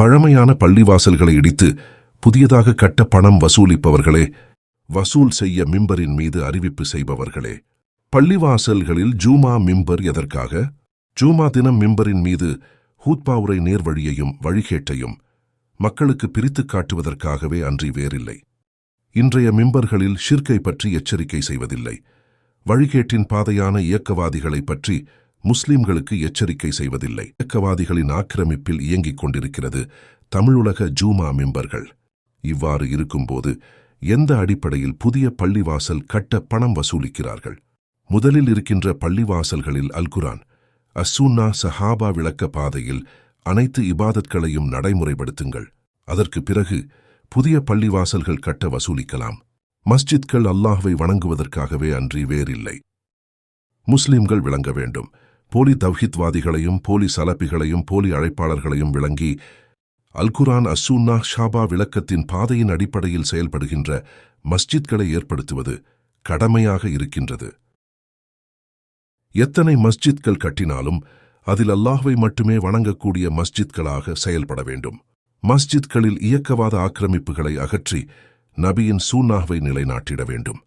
பழமையான பள்ளிவாசல்களை இடித்து புதியதாக கட்ட பணம் வசூலிப்பவர்களே வசூல் செய்ய மிம்பரின் மீது அறிவிப்பு செய்பவர்களே. பள்ளிவாசல்களில் ஜூமா மிம்பர் எதற்காக? ஜூமா தினம் மிம்பரின் மீது ஹூத்பாவுரை நேர்வழியையும் வழிகேட்டையும் மக்களுக்கு பிரித்துக் காட்டுவதற்காகவே அன்றி வேறில்லை. இன்றைய மிம்பர்களில் ஷிர்கை பற்றி எச்சரிக்கை செய்வதில்லை. வழிகேட்டின் பாதையான இயக்கவாதிகளை பற்றி முஸ்லிம்களுக்கு எச்சரிக்கை செய்வதில்லை. இயக்கவாதிகளின் ஆக்கிரமிப்பில் இயங்கிக் கொண்டிருக்கிறது தமிழுலக ஜூமா மிம்பர்கள். இவ்வாறு இருக்கும்போது எந்த அடிப்படையில் புதிய பள்ளிவாசல் கட்ட பணம் வசூலிக்கிறார்கள்? முதலில் இருக்கின்ற பள்ளிவாசல்களில் அல்குரான் அசூன்னா சஹாபா விளக்க பாதையில் அனைத்து இபாதத்களையும் நடைமுறைப்படுத்துங்கள். அதற்கு பிறகு புதிய பள்ளிவாசல்கள் கட்ட வசூலிக்கலாம். மஸ்ஜித்கள் அல்லாஹ்வை வணங்குவதற்காகவே அன்றி வேறில்லை. முஸ்லிம்கள் விளங்க வேண்டும். போலி தவ்ஹித்வாதிகளையும் போலி சலப்பிகளையும் போலி அழைப்பாளர்களையும் விளங்கி அல்குரான் அசூன்னா ஷாபா விளக்கத்தின் பாதையின் அடிப்படையில் செயல்படுகின்ற மஸ்ஜித்களை ஏற்படுத்துவது கடமையாக இருக்கின்றது. எத்தனை மஸ்ஜித்கள் கட்டினாலும் அதில் அல்லாஹ்வை மட்டுமே வணங்கக்கூடிய மஸ்ஜித்களாக செயல்பட வேண்டும். மஸ்ஜித்களில் இயக்கவாத ஆக்கிரமிப்புகளை அகற்றி நபியின் சூன்னாஹ்வை நிலைநாட்டிட வேண்டும்.